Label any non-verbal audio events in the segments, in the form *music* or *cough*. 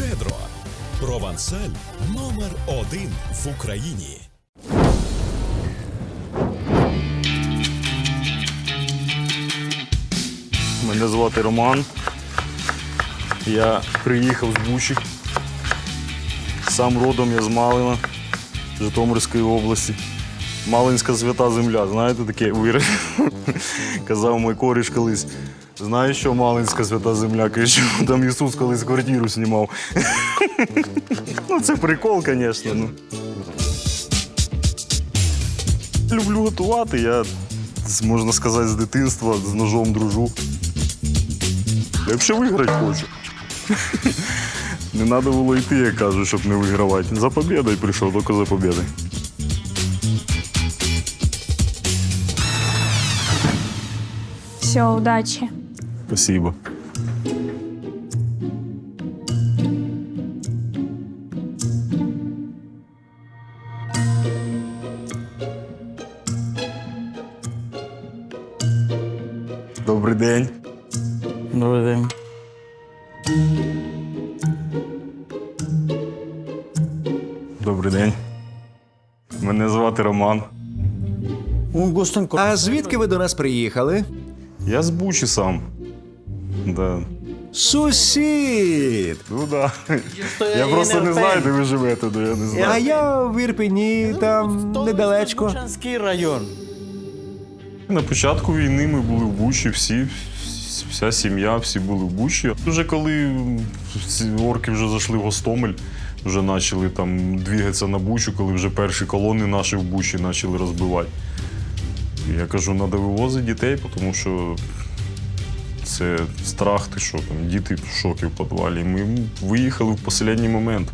Щедро. Провансаль номер один в Україні. Мене звати Роман. Я приїхав з Бучі. Сам родом я з Малина, Житомирської області. Малинська свята земля, знаєте таке вираз? *laughs* Казав мій коріш колись. Знаєш, що Малинська свята земля? Каже, там Ісус колись квартиру знімав. ну, це прикол, звісно. Ну. Люблю готувати. Я, можна сказати, з дитинства з ножом дружу. Я взагалі виграти хочу. Не треба було йти, я кажу, щоб не вигравати. За победою прийшов, тільки за победою. Все, удачи. Спасибо. Добрий день. Добрий день. Добрий день. Мене звати Роман. А звідки ви до нас приїхали? Я з Бучі сам. Да. Сусід! Ну да. Я просто не знаю, де ви живете, де я не знаю. А я в Ірпені, там недалечко. Бучанський район. На початку війни ми були в Бучі, всі, вся сім'я, всі були в Бучі. Вже коли ці орки вже зайшли в Гостомель, вже почали там двигатися на Бучу, коли вже перші колони наші в Бучі почали розбивати. Я кажу, треба вивозити дітей, тому що це страх, ти що там, діти в шокі в підвалі. Ми виїхали в останній момент.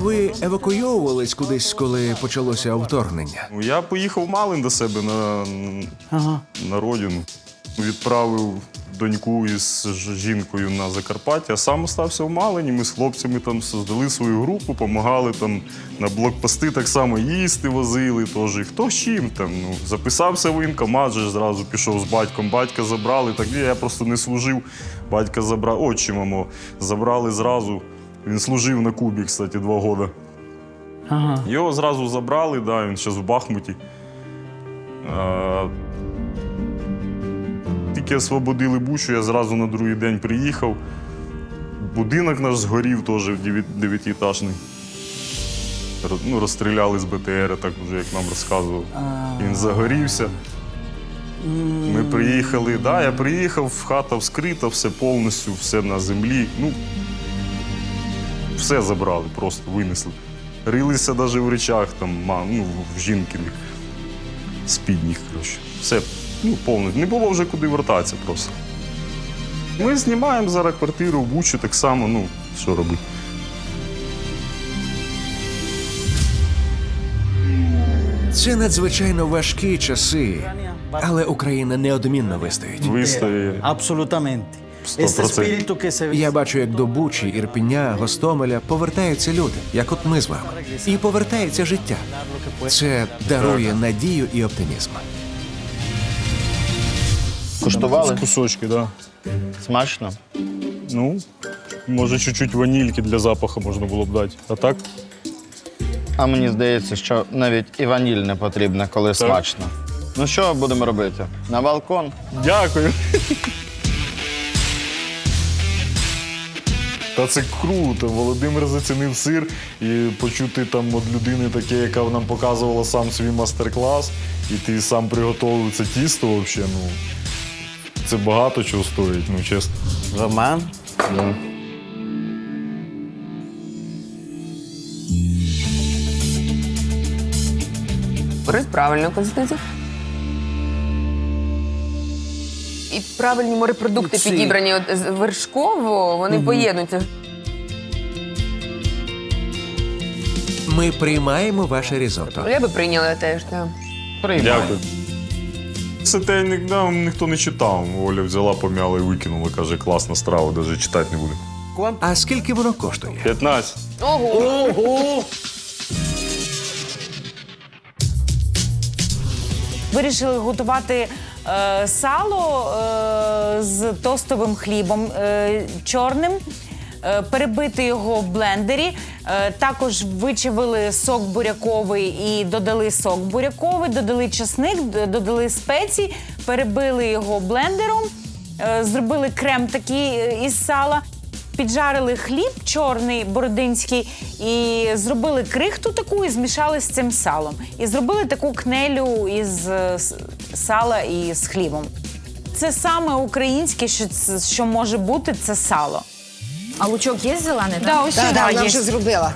Ви евакуйовувались кудись, коли почалося вторгнення. Ну, Я поїхав малим Малин до себе на, Ага. на родину. Відправив доньку із жінкою на Закарпаття, а сам остався в Малині. Ми з хлопцями там создали свою групу, допомагали там на блокпости так само їсти возили. Теж. І Хто з чим там. Ну, записався в воєнкомат, же зразу пішов з батьком. Батька забрали. Так я просто не служив. Батька забрав, отчима мого забрали зразу. Він служив на Кубі, кстати, два роки. Ага. Його зразу забрали, да, він зараз в Бахмуті. А, тільки освободили Бучу, я зразу на другий день приїхав. Будинок наш згорів теж дев'ят- дев'ятиэтажний. Ну, розстріляли з БТР, так вже як нам розказував. Він загорівся. Ми приїхали, да, я приїхав, хата вскрита, все повністю, все на землі. Ну, все забрали, просто винесли. Рилися навіть в речах, там, ну, в жінкиних, спідніх, коротше. Все ну, повністю. Не було вже куди вертатися просто. Ми знімаємо зараз квартиру в Бучі так само, ну, що робити. Це надзвичайно важкі часи, але Україна неодмінно вистоїть. Que se Я бачу, як до Бучі, Ірпеня, Гостомеля повертаються люди, як от ми з вами. І повертається життя. Це дарує надію і оптимізм. Куштували? Кусочки, так. Да. Смачно. Ну, може, чуть-чуть ванільки для запаху можна було б дати. А так? А мені здається, що навіть і ваніль не потрібна, коли смачно. Ну що будемо робити? На балкон? Дякую. Та це круто. Володимир зацінив сир і почути там від людини таке, яка нам показувала сам свій мастер-клас, і ти сам приготував це тісто взагалі, ну. Це багато чого стоїть, ну чесно. Роман. Борис правильно Константин. І правильні морепродукти Ці. підібрані от з- вершково, вони поєднуються. Ми приймаємо ваше різото. Я би прийняла теж, так. Дякую. Сетельник да, ніхто не читав. Оля взяла, пом'яла і викинула. Каже, класна страва, навіть читати не буде. А скільки воно коштує? 15. Ого! Вирішили готувати е, сало е, з тостовим хлібом е, чорним, перебити його в блендері. Е, Також вичавили сок буряковий і додали сок буряковий, додали чесник, додали спеції, перебили його блендером, е, зробили крем такий е, із сала. Піджарили хліб чорний бородинський і зробили крихту таку і змішали з цим салом. І зробили таку кнелю із е, сала і з хлібом. Це саме українське, що, що може бути, це сало. А лучок є зелений? Да, ось Так, сюди да, вона є. вже зробила.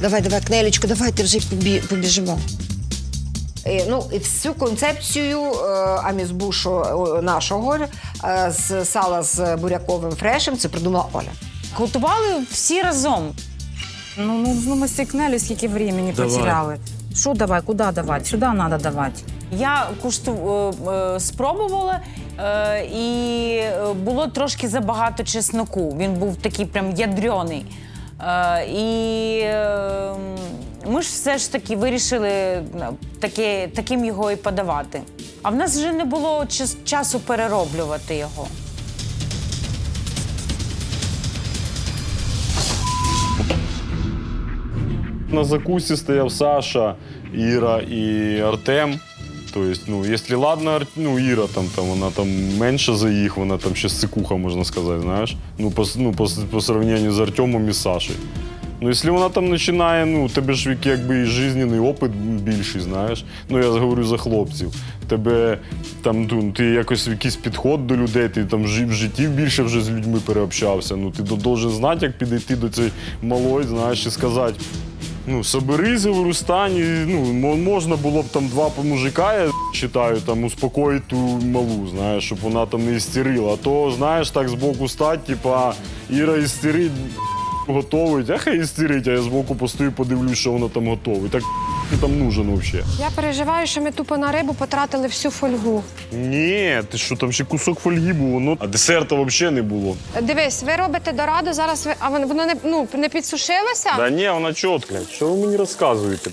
Давай, давай, Кнелечко, давайте вже побі- побіжимо. Е, Ну, і всю концепцію е, амізбушу е, нашого е, з сала з буряковим фрешем це придумала Оля. Готували всі разом. Ну, ну, ну ми стікнели, скільки времени потеряли. Що давай, куди давати? Сюди треба давати. Я кушту е, е, спробувала, е, і е, було трошки забагато чесноку. Він був такий прям ядрьоний. Е, і е, ми ж все ж таки вирішили е, таке, таким його і подавати. А в нас вже не було час- часу перероблювати його. На закусі стояв Саша, Іра і Артем. Тобто, ну, якщо ладно, ну, Іра там, там, вона там менше за їх, вона там ще сикуха, можна сказати, знаєш. Ну, по, ну, по, по сравненню з Артемом і Сашею. Ну, якщо вона там починає, ну, тебе ж якби і жизненний опит більший, знаєш. Ну, я говорю за хлопців. Тебе там ну, ти якось якийсь підход до людей, ти там в житті більше вже з людьми переобщався. Ну, ти до- должен знати, як підійти до цієї малої, знаєш, і сказати. Ну, соберись, говорю, стань. Ну, мо- можна було б там два мужика, я читаю, там успокоїти ту малу, знаєш, щоб вона там не істерила. А то, знаєш, так збоку стать, типа, Іра істерить, готовить, а хай істерить, а я збоку постою, подивлюсь, що воно там готовить. Так ти там нужен взагалі. Я переживаю, що ми тупо на рибу потратили всю фольгу. Ні, ти що, там ще кусок фольги був, ну, а десерта взагалі не було. Дивись, ви робите дораду, зараз ви. А воно воно не, ну, не підсушилося? Да ні, вона чітка. Що ви мені розказуєте?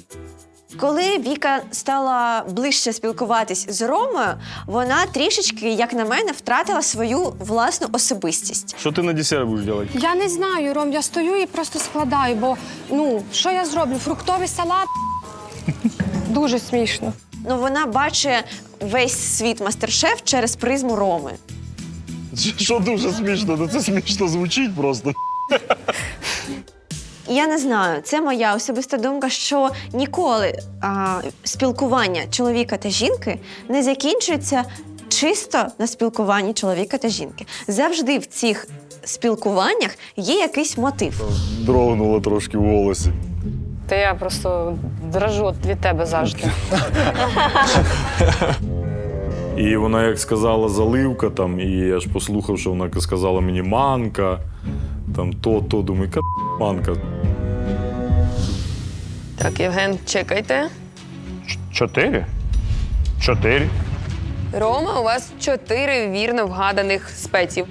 Коли Віка стала ближче спілкуватись з Ромою, вона трішечки, як на мене, втратила свою власну особистість. Що ти на десерт будеш робити? Я не знаю, Ром, я стою і просто складаю, бо ну, що я зроблю? Фруктовий салат? *laughs* Дуже смішно. Ну вона бачить весь світ мастер-шеф через призму Роми. Що дуже смішно, ну це смішно звучить просто. *laughs* Я не знаю, це моя особиста думка, що ніколи а, спілкування чоловіка та жінки не закінчується чисто на спілкуванні чоловіка та жінки. Завжди в цих спілкуваннях є якийсь мотив. Дрогнуло трошки в голосі. Та я просто дрожу від тебе завжди. *laughs* І вона як сказала заливка, там, і я ж послухав, що вона сказала мені манка, там то, то, думаю, яка манка. Так, Євген, чекайте. Чотири? Чотири? Рома, у вас чотири вірно вгаданих спеців.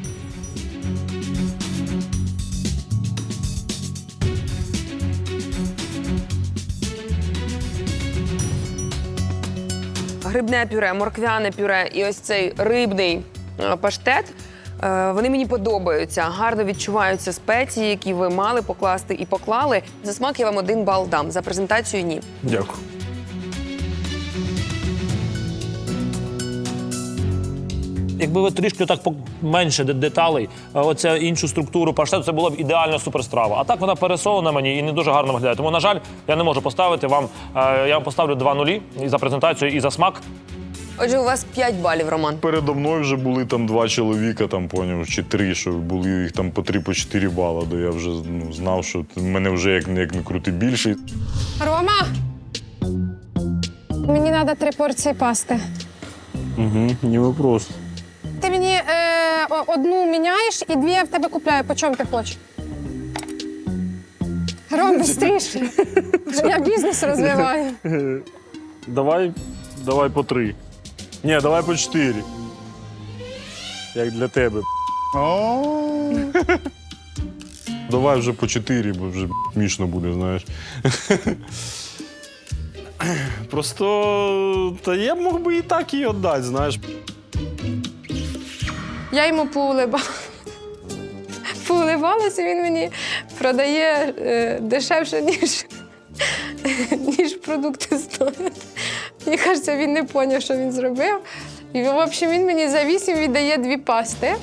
Грибне пюре, морквяне пюре і ось цей рибний е, паштет. Е, Вони мені подобаються. Гарно відчуваються спеції, які ви мали покласти і поклали. За смак я вам один бал дам. За презентацію ні. Дякую. Якби ви трішки так менше деталей, е, оце іншу структуру паштету, це була б ідеальна суперстрава. А так вона пересолена мені і не дуже гарно виглядає. Тому, на жаль, я не можу поставити вам. е, Я вам поставлю два нулі і за презентацію, і за смак. Отже, у вас 5 балів, Роман. Передо мною вже були там два чоловіка, там поняв, чи три, що були їх там по три, по чотири бала, де я вже ну, знав, що в мене вже як, як не крути більше. Рома! Мені треба три порції пасти. Угу, не вопрос. Ти мені е, одну міняєш і дві я в тебе купляю. По чому ти хочеш? Ром, швидше. *laughs* Я бізнес розвиваю. Давай, давай по три. Ні, давай по чотири. Як для тебе. Давай вже по чотири, бо вже смішно буде, знаєш. Просто та я б мог би і так її віддати, знаєш. Я йому поулибала. поуливалася, він мені продає е, дешевше, ніж, ніж продукти стоять. Мені кажеться, він не зрозумів, що він зробив. І, в общем, він мені за 8 віддає дві пасти.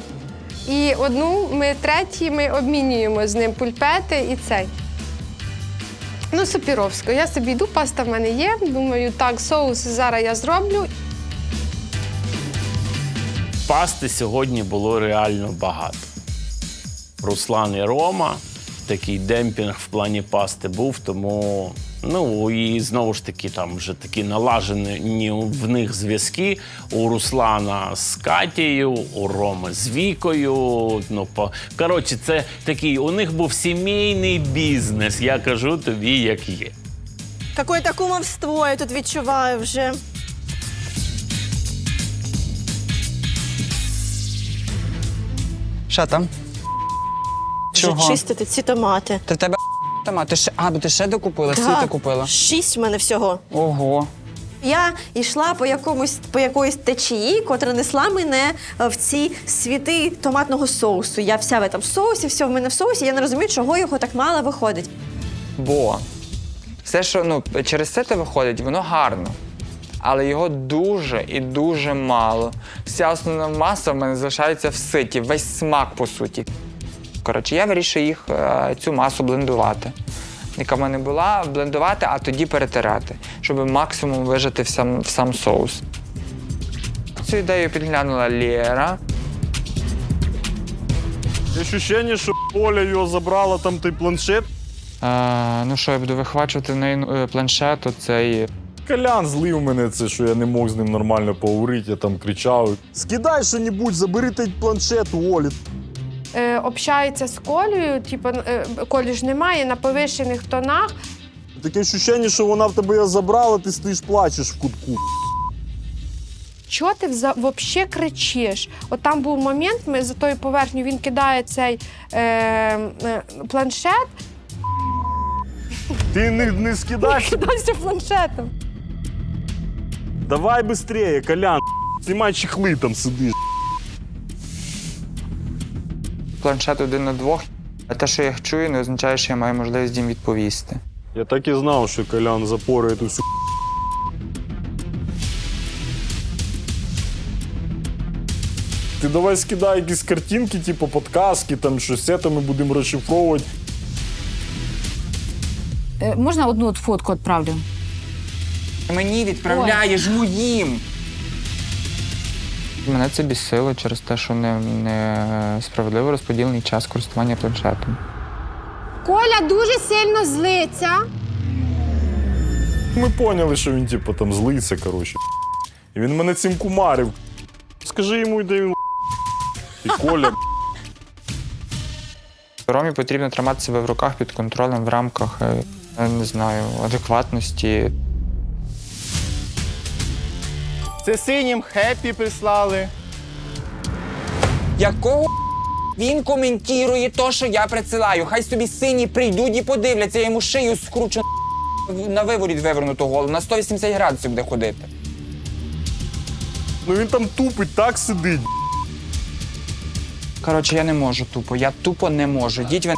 І одну ми третій ми обмінюємо з ним пульпети і цей. Ну, Сапіровську. Я собі йду, паста в мене є. Думаю, так, соус зараз я зроблю. Пасти сьогодні було реально багато. Руслан і Рома, такий демпінг в плані пасти був, тому ну і знову ж таки там вже такі налажені в них зв'язки. У Руслана з Катією, у Роми з Вікою. Ну, по... Коротше, це такий, у них був сімейний бізнес. Я кажу тобі, як є. Какое-то кумовство я тут відчуваю вже. Що там? Вже чистити ці томати. Та в тебе томати ще. А, бо ти ще докупила, світа купила. Шість в мене всього. Ого. Я йшла по якомусь по якоїсь течії, котра несла мене е, в ці світи томатного соусу. Я вся в этом соусі, все в мене в соусі. Я не розумію, чого його так мало виходить. Бо все, що ну, через це те виходить, воно гарно. Але його дуже і дуже мало. Вся основна маса в мене залишається в ситі, весь смак по суті. Коротше, я вирішив їх е, цю масу блендувати, яка в мене була, блендувати, а тоді перетирати, щоб максимум вижити в сам, в сам соус. Цю ідею підглянула Лєра. Ощущення, що Оля його забрала там той планшет. Е, ну що, я буду вихвачувати в неї е, планшет, оцей Колян злив мене це, що я не мог з ним нормально поговорити, я там кричав. Скидай що-небудь, забери той планшет у Олі. Е, общається з Колею, типу, е, Колі ж немає на повищених тонах. Таке ощущення, що вона в тебе його забрала, ти стоїш плачеш в кутку. Чого ти взагалі кричиш? От там був момент, ми за тою поверхню він кидає цей е, е, планшет, Ти не, не скидай. кидайся планшетом. Давай быстрее, Колян. Знімай чехли там сидиш. Планшет один на двох. А те, що я їх чую, не означає, що я маю можливість їм відповісти. Я так і знав, що Колян запорує ту всю. Ти давай скидай якісь картинки, типу подказки, там щось це, то ми будемо розшифровувати. Э, Можно одну вот фотку отправлю? Мені відправляєш моїм. Мене це бісило через те, що не, не справедливо розподілений час користування планшетом. Коля дуже сильно злиться. Ми поняли, що він, типу, там злиться, коротше. І він мене цим кумарив. Скажи йому, де він. І Коля. Ромі потрібно тримати себе в руках під контролем в рамках, е, я не знаю, адекватності. Це синім хеппі прислали. Якого він коментує те, що я присилаю? Хай собі сині прийдуть і подивляться, я йому шию скручу на виворіт вивернуту голову, на 180 градусів буде ходити. Ну він там тупить, так сидить. Коротше, я не можу тупо, я тупо не можу. Йдіть ви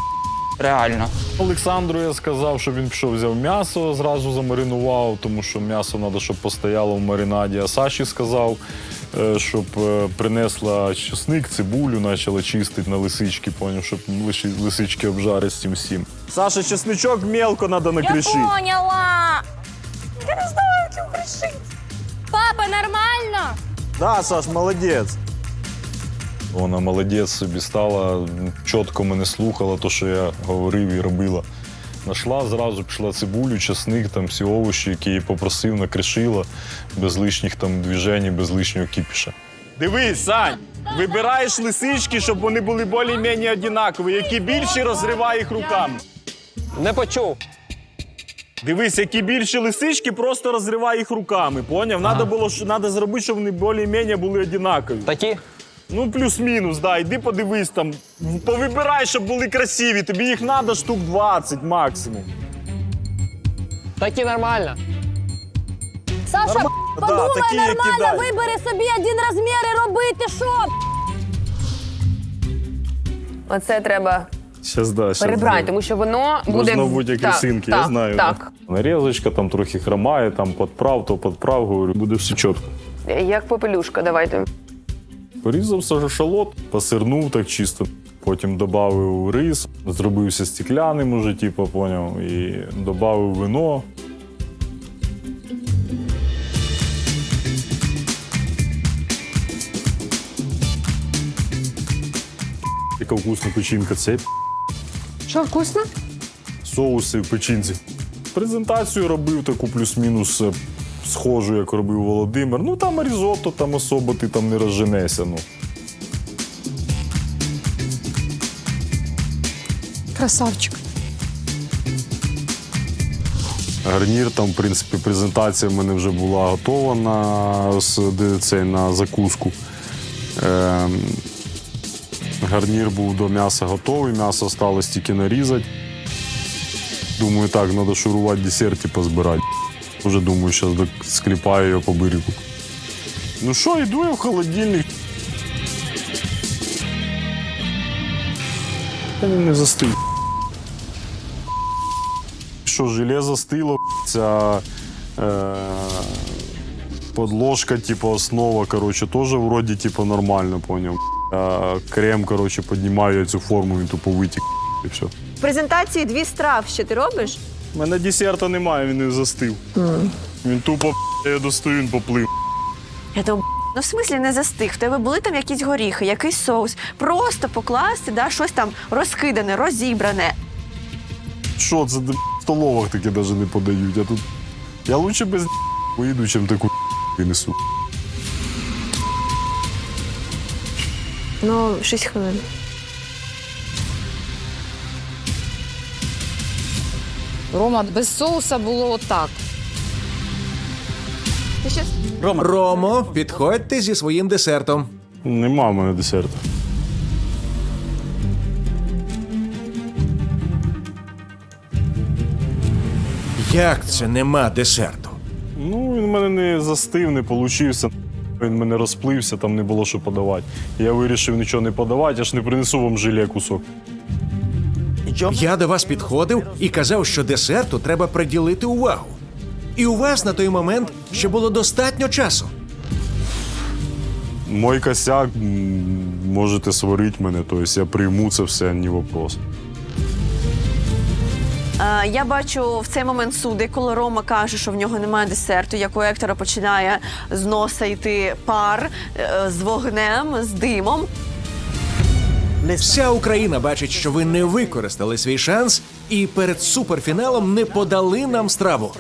реально. Олександру я сказав, щоб він пішов взяв м'ясо, зразу замаринував, тому що м'ясо треба, щоб постояло в маринаді. А Саші сказав, е, щоб е, принесла чесник, цибулю, почала чистити на лисички, поняв, щоб лисички обжарити з цим всім. Саша, чесничок мелко треба накришити. поняла. Я не знаю, як його кричить. Папа, нормально? Да, Саш, молодець. Вона молодець собі стала, чітко мене слухала, то, що я говорив і робила. Нашла, зразу пішла цибулю, часник, там всі овочі, які я попросив, накришила, без лишніх там движень, без лишнього кіпіша. Дивись, Сань, вибираєш лисички, щоб вони були більш-менш однакові, які більші розривай їх руками. Не почув. Дивись, які більші лисички, просто розривай їх руками. Поняв? Надо було що надо зробити, щоб вони більш-менш були однакові. Такі? Ну, плюс-мінус, да. Йди подивись там. Повибирай, щоб були красиві. Тобі їх треба штук 20 максимум. Такі нормально. Саша, Нормально, да, подумай такі, які нормально, вибери собі один розмір і роби, ти що? Оце треба Щас, да, щас перебрати, тому що воно буде. Должно бути як Так, рисинки, я так, знаю. Так. Нарізочка там трохи хромає, там підправ, то підправ, говорю, буде все чітко. Як попелюшка, давайте. Порізав шалот, посирнув так чисто. Потім додав рис, зробився стеклянним уже, типу, поняв, і додав вино. Яка вкусна печінка, це Що, вкусно? соуси в печінці. Презентацію робив таку плюс-мінус е, схожу, як робив Володимир. Ну там різотто, там особо ти там не розженешся. Ну. Красавчик. Гарнір там, в принципі, презентація в мене вже була готова на, з- де це, на закуску. Ем, гарнір був до м'яса готовий, м'ясо сталося тільки нарізати. Думаю, так, треба шурувати десерт і позбирати. Вже думаю, зараз скліпаю його по берегу. Ну що, йду я в холодильник. Та не застиг. Що желе застило, ця е, подложка, типу, основа, коротше, теж вроді типу, нормально, поняв. Крем, коротше, піднімаю цю форму, він тупо витік і все. В презентації дві страв ще ти робиш? У мене десерта немає, він не застив. Він тупо я достаю, він поплив. Я думаю, ну в смислі не застиг. В тебе були там якісь горіхи, якийсь соус. Просто покласти, да, щось там розкидане, розібране. Що це в столовах таке навіть не подають. Я тут. Я лучше без поїду, чим таку винесу. Ну, 6 хвилин. Рома, без соуса було отак. Ти ще Ромо, підходьте зі своїм десертом. Нема в мене десерту. Як це нема десерту? Ну, він в мене не застив, не получився. Він в мене розплився, там не було що подавати. Я вирішив нічого не подавати, я ж не принесу вам желе кусок. Я до вас підходив і казав, що десерту треба приділити увагу. І у вас на той момент ще було достатньо часу. Мой косяк, м, можете сварити мене, тобто я прийму це все, не вопрос. Е, я бачу в цей момент суди, коли Рома каже, що в нього немає десерту, як у Ектора починає з носа йти пар е, з вогнем, з димом. Вся Україна бачить, що ви не використали свій шанс і перед суперфіналом не подали нам страву.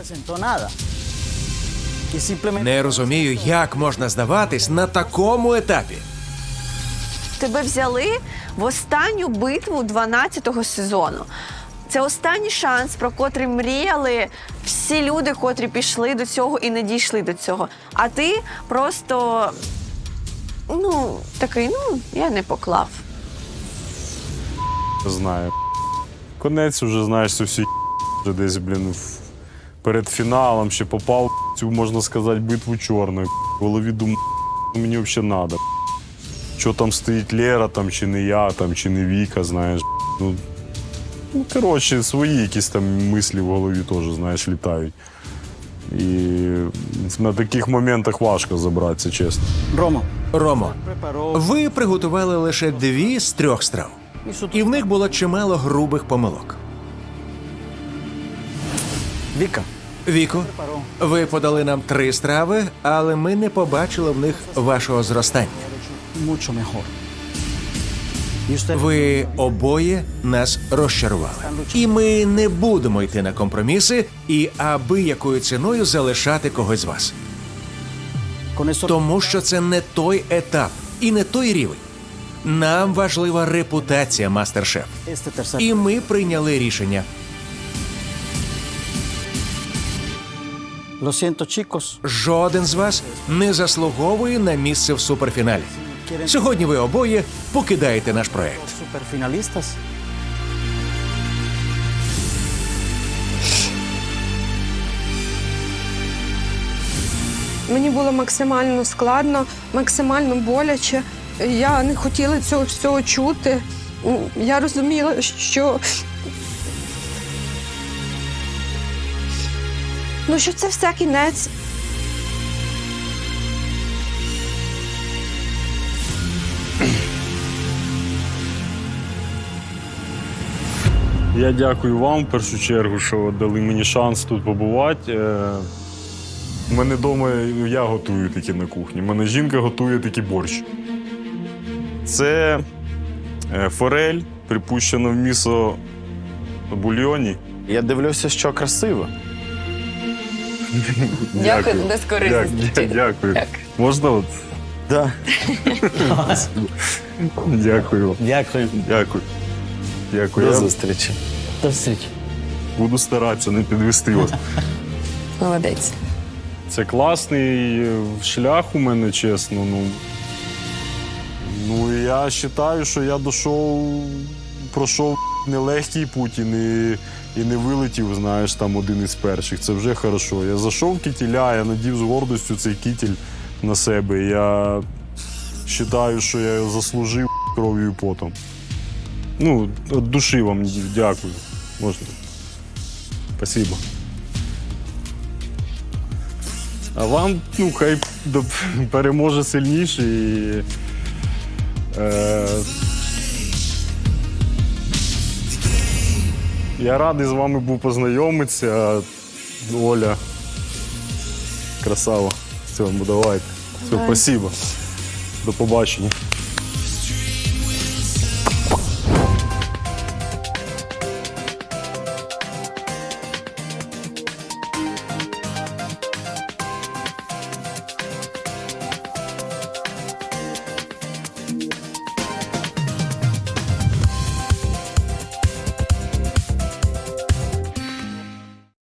Не розумію, як можна здаватись на такому етапі. Тебе взяли в останню битву 12-го сезону. Це останній шанс, про котрий мріяли всі люди, котрі пішли до цього і не дійшли до цього. А ти просто ну такий, ну я не поклав. Знаю. Конець вже, знаєш, цю всю вже десь, блін, перед фіналом ще попав *laughs* цю, можна сказати, битву чорну. *laughs* В голові думаю, «Ну, *laughs* мені взагалі треба. Що там стоїть Лера, там, чи не я, там, чи не Віка, знаєш. Ну, ну, коротше, свої якісь там мислі в голові теж, знаєш, літають. І на таких моментах важко забратися, чесно. Ромо. Ромо, ви приготували лише дві з трьох страв. І в них було чимало грубих помилок. Віка. Віко, ви подали нам три страви, але ми не побачили в них вашого зростання. Ви обоє нас розчарували. І ми не будемо йти на компроміси і аби якою ціною залишати когось з вас. Тому що це не той етап і не той рівень. Нам важлива репутація мастер-шеф. І ми прийняли рішення. Жоден з вас не заслуговує на місце в суперфіналі. Сьогодні ви обоє покидаєте наш проект. Мені було максимально складно, максимально боляче. Я не хотіла цього всього чути. я розуміла, що Ну, що це все кінець. Я дякую вам в першу чергу, що дали мені шанс тут побувати. Е, У мене вдома я готую такі на кухні. У мене жінка готує такий борщ. Це е, форель, припущена в місо бульйоні. Я дивлюся, що красиво. Дякую, не скористі. Дя- Дякую. Можна от? Да. *laughs* Дякую. Дякую. Дякую. Дякую. До зустрічі. До зустрічі. Буду старатися не підвести вас. Молодець. Це класний е, шлях у мене, чесно. Ну, я вважаю, що я дійшов, пройшов нелегкий путь і не, і не вилетів, знаєш, там один із перших. Це вже хорошо. Я зайшов в кітіля, я надів з гордостю цей кітіль на себе. Я вважаю, що я його заслужив кров'ю і потом. Ну, від душі вам дякую. Можна. Спасибо. А вам, ну, хай переможе сильніший. Е, я радий з вами був познайомитися. Оля. Красава. Все, ну давайте. Все, спасибо. До побачення.